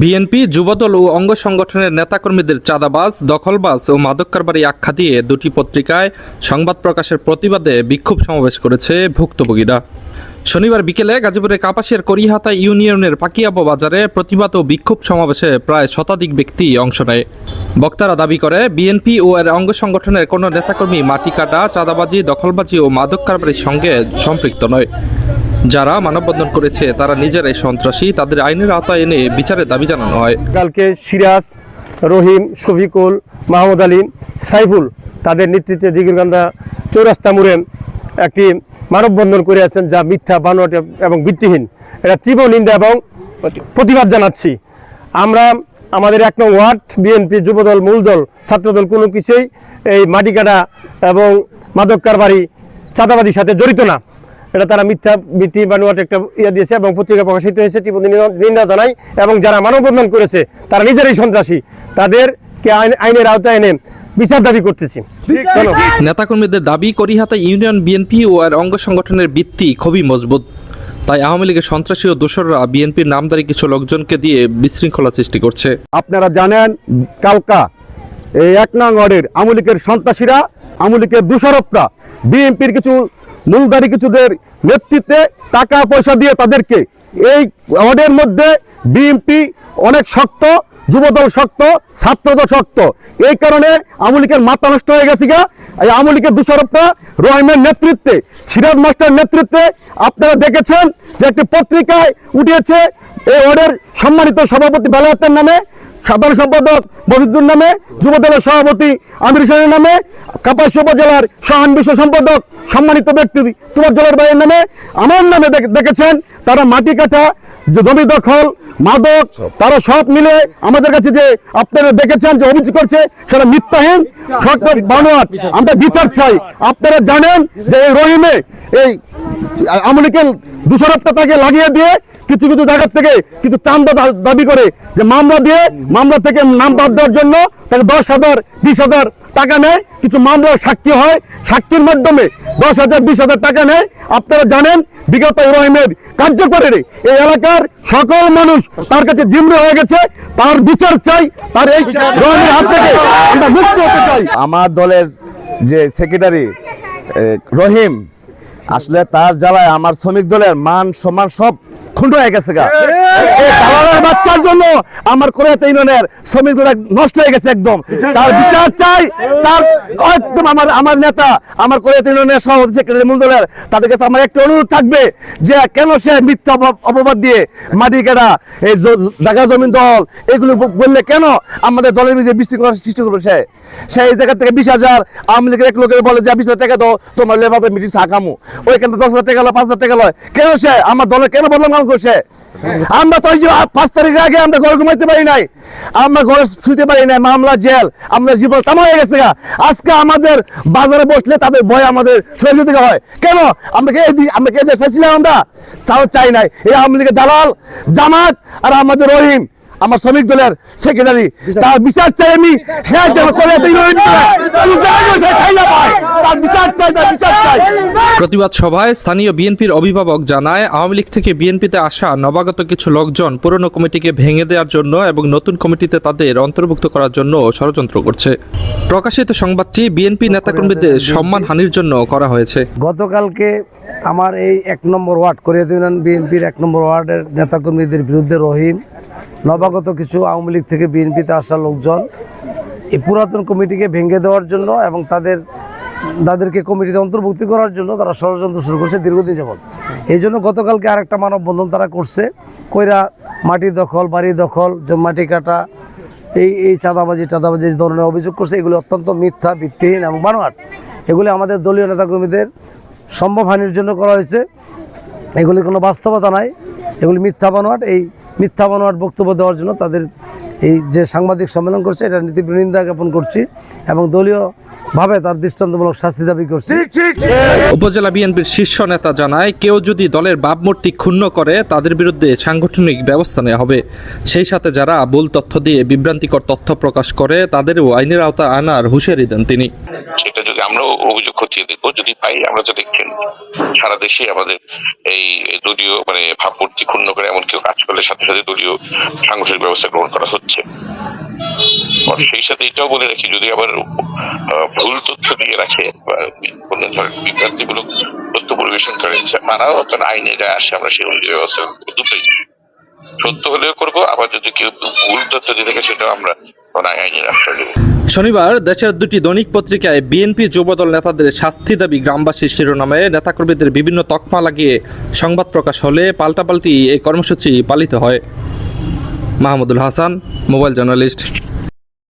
BNP Jubodal ও অঙ্গ সংগঠনের নেতাকর্মীদের চাঁদাবাজ, দখলবাজ ও মাদক কারবারি আখ্যা দিয়ে দুটি পত্রিকায় সংবাদ প্রকাশের প্রতিবাদে বিক্ষোভ সমাবেশ করেছে ভুক্তভোগীরা। শনিবার বিকেলে গাজীপুরের কাপাসিয়ার করিহাতা ইউনিয়নের পাকিয়াবো বাজারে প্রতিবাদ ও বিক্ষোভ সমাবেশে প্রায় শতাধিক ব্যক্তি অংশ নেয়। বক্তারা দাবি করে, বিএনপি ও এর অঙ্গ সংগঠনের কোনো নেতাকর্মী মাটি কাটা, চাঁদাবাজি, দখলবাজি ও মাদক কারবারির সঙ্গে সম্পৃক্ত নয়। যারা মানববন্ধন করেছে, তারা নিজেরাই সন্ত্রাসী। তাদের আইনের আওতায় এনে বিচারের দাবি জানানো হয়। কালকে সিরাজ, রহিম, শফিকুল, মাহমুদ আলী, সাইফুল তাদের নেতৃত্বে দিগিরকান্দা চৌরাস্তা মুড়ে একটি মানববন্ধন করে আছেন, যা মিথ্যা, বানোয়াট এবং ভিত্তিহীন। এটা তীব্র নিন্দা এবং প্রতিবাদ জানাচ্ছি। আমরা আমাদের এক নং ওয়ার্ড, বিএনপি যুবদল, মূলদল, ছাত্রদল, কোনো কিছুই এই মাটি কাটা এবং মাদক কারবারি চাঁদাবাদির সাথে জড়িত না। এটা তারা মিথ্যা ভিত্তি বানোয়াট একটা ইয়ে দিয়েছে এবং পত্রিকা প্রকাশিত হয়েছে তীব্র নিন্দা- জানাই এবং যারা মানববন্ধন করেছে তারা নিজেরাই সন্ত্রাসী। তাদেরকে আইন আইনের আওতায় এনে বিচার দাবি করতেছি। নেতাকর্মীদের দাবি করিহাতা ইউনিয়ন বিএনপি ও এর অঙ্গ সংগঠনের ভিত্তি খুবই মজবুত। তাই আওয়ামী লীগের সন্ত্রাসী ও দোসররা বিএনপির নামদারি কিছু লোকজনকে দিয়ে বিশৃঙ্খলা সৃষ্টি করছে। আপনারা জানেন কালকা এই এক নং ওয়ার্ডের আমলিকের সন্ত্রাসীরা আমলিকের দোষারোপরা বিএনপির কিছু মূলধারী কিছুদের নেতৃত্বে টাকা পয়সা দিয়ে তাদেরকে এই ওয়ার্ডের মধ্যে বিএনপি অনেক শক্ত, যুবদল শক্ত, ছাত্রদল শক্ত। এই কারণে আমলিকের মাথা নষ্ট হয়ে গেছে গা। এই আমলিকের দোষারোপরা রহিমের নেতৃত্বে, সিরাজ মাস্টার নেতৃত্বে আপনারা দেখেছেন যে একটি পত্রিকায় উঠিয়েছে এই ওয়ার্ডের সম্মানিত সভাপতি বেলায়েতের নামে সাধারণ সম্পাদক মফিদুর নামে যুবদলের সভাপতি আমির হোসেনের নামে কাপাসী উপজেলার সহান বিশ্ব সম্পাদক সম্মানিত ব্যক্তি তুমার জলের ভাইয়ের নামে, আমার নামে দেখ- দেখেছেন তারা মাটি কাটা জমি দখল, মাদক, তারা সব মিলে আমাদের কাছে যে আপনারা দেখেছেন, যে অভিযোগ করছে, সেটা মিথ্যাহীন বানোয়াট। আমরা বিচার চাই। আপনারা জানেন যে এই রহিমে এই আমলিকের দূষণটা তাকে লাগিয়ে দিয়ে কিছু কিছু জায়গার থেকে কিছু চান্দা দাবি করে যে মামলা দিয়ে মামলা থেকে নাম বাদ দেওয়ার জন্য তাকে দশ হাজার, বিশ হাজার টাকা নেয়। কিছু মামলার সাক্ষী হয়। সাক্ষীর মাধ্যমে দশ হাজার, বিশ হাজার টাকা নেয়। আপনারা জানেন, বিগত ইব্রাহিমের কার্যকরের এই এলাকার সকল মানুষ তার কাছে জিম্মে হয়ে গেছে। তার বিচার চাই, তার এই হাত থেকে আমরা মুক্ত হতে চাই। আমার দলের যে সেক্রেটারি রহিম আসলে তার জ্বালায় আমার শ্রমিক দলের মান সম্মান সব খুন্ড হয়ে গেছে গা। দালালের বাচ্চার জন্য আমার কোরিয়াতে ইউনিয়নের শ্রমিক দল নষ্ট হয়ে গেছে একদম। তার বিচার চাই তার একদম আমার আমার নেতা আমার কোরিয়াতে ইউনিয়নের সভাপতি সেক্রেটারি মূল দলের তাদের কাছে আমার একটা অনুরোধ থাকবে যে কেন সে মিথ্যা অপবাদ দিয়ে মাটি কাটা এই জায়গা জমিন দল এগুলো বললে কেন আমাদের দলের মধ্যে বিশৃঙ্খলা সৃষ্টি করবে সে? সেই জায়গা থেকে বিশ হাজার আওয়ামী লীগের এক লোকের বলে যে বিশ হাজার টাকা দাও তোমার লেবার মিটিং সাকামু ওইখানে দশ হাজার টাকা লয় পাঁচ হাজার টাকা লয়। কেন সে? আমার দলের কেন বদনাম করছে। আমরা তো ওই যে পাঁচ তারিখের আগে আমরা ঘরে ঘুমাইতে পারি নাই। আমরা ঘরে শুতে পারি নাই, মামলা, জেল, আমরা জীবন তামা হয়ে গেছে গা। আজকে আমাদের বাজারে বসলে তাদের ভয় আমাদের শরীর থেকে হয়। কেন? আমরা কে আমরা কে চাইছিলাম আমরা? তাও চাই নাই। এই আওয়ামী লীগের দালাল, জামাত আর আমাদের রহিম। আমার শ্রমিক দলের সেক্রেটারি তার বিচার চাই আমি। সে তার বিচার চাই তার বিচার চাই। প্রতিবাদ সভায় স্থানীয় বিএনপির অভিভাবক জানায় আওয়ামী লীগ থেকে বিএনপিতে আসা নবাগত কিছু লোকজন পুরনো কমিটিকে ভেঙে দেওয়ার জন্য এবং নতুন কমিটিতে তাদের অন্তর্ভুক্ত করার জন্য ষড়যন্ত্র করছে। প্রকাশিত সংবাদটি বিএনপি নেতাকর্মীদের সম্মান হানির জন্য করা হয়েছে। গতকালকে আমার এই এক নম্বর ওয়ার্ড কোরিয়া ইউনিয়ন বিএনপির এক নম্বর ওয়ার্ডের নেতাকর্মীদের বিরুদ্ধে রহিম নবাগত কিছু আওয়ামী লীগ থেকে বিএনপিতে আসা লোকজন এই পুরাতন কমিটিকে ভেঙে দেওয়ার জন্য এবং তাদের, তাদেরকে কমিটিতে অন্তর্ভুক্তি করার জন্য তারা ষড়যন্ত্র শুরু করছে দীর্ঘদিন যাবৎ। এই জন্য গতকালকে আরেকটা মানববন্ধন তারা করছে। কইরা মাটি দখল, বাড়ি দখল মাটি কাটা, এই এই চাঁদাবাজি চাঁদাবাজি ধরনের অভিযোগ করছে। এগুলি অত্যন্ত মিথ্যা, ভিত্তিহীন এবং বানোয়াট। এগুলি আমাদের দলীয় নেতাকর্মীদের সম্ভব হানির জন্য করা হয়েছে। এগুলির কোনো বাস্তবতা নাই। এগুলি মিথ্যা, বানোয়াট। এই মিথ্যা বক্তব্য দেওয়ার জন্য তাদের এই যে সাংবাদিক সম্মেলন করছে এটা নীতি নিন্দা জ্ঞাপন করছি এবং দলীয়ভাবে তার দৃষ্টান্তমূলক শাস্তি দাবি করছি। উপজেলা বিএনপির শীর্ষ নেতা জানায় কেউ যদি দলের ভাবমূর্তি ক্ষুণ্ণ করে তাদের বিরুদ্ধে সাংগঠনিক ব্যবস্থা নেওয়া হবে। সেই সাথে যারা ভুল তথ্য দিয়ে বিভ্রান্তিকর তথ্য প্রকাশ করে তাদেরও আইনের আওতা আনার হুঁশিয়ারি দেন তিনি। সেটা যদি আমরাও অভিযোগ খতিয়ে দেখব যদি পাই আমরা তো দেখছেন সারা দেশে আমাদের এই দলীয় মানে ভাবমূর্তি ক্ষুণ্ণ করে এমন কেউ কাজ করলে সাথে সাথে দলীয় সাংগঠনিক ব্যবস্থা গ্রহণ করা হচ্ছে। আর সেই সাথে এটাও বলে রাখি যদি আবার ভুল তথ্য দিয়ে রাখে বা কোনো ধরনের বিভ্রান্তিমূলক তথ্য পরিবেশন করে তারাও আপনার আইনে যা আসে আমরা সেই অনুযায়ী ব্যবস্থা দুটোই সত্য হলেও করব আবার যদি কেউ ভুল তথ্য দিয়ে থাকে সেটাও আমরা শনিবার দেশের দুটি দৈনিক পত্রিকায় বিএনপি যুবদল নেতাদের শাস্তি দাবি গ্রামবাসী শিরোনামে নেতাকর্মীদের বিভিন্ন তকমা লাগিয়ে সংবাদ প্রকাশ হলে পাল্টাপাল্টি এই কর্মসূচি পালিত হয়। Mahmudul Hasan mobile journalist.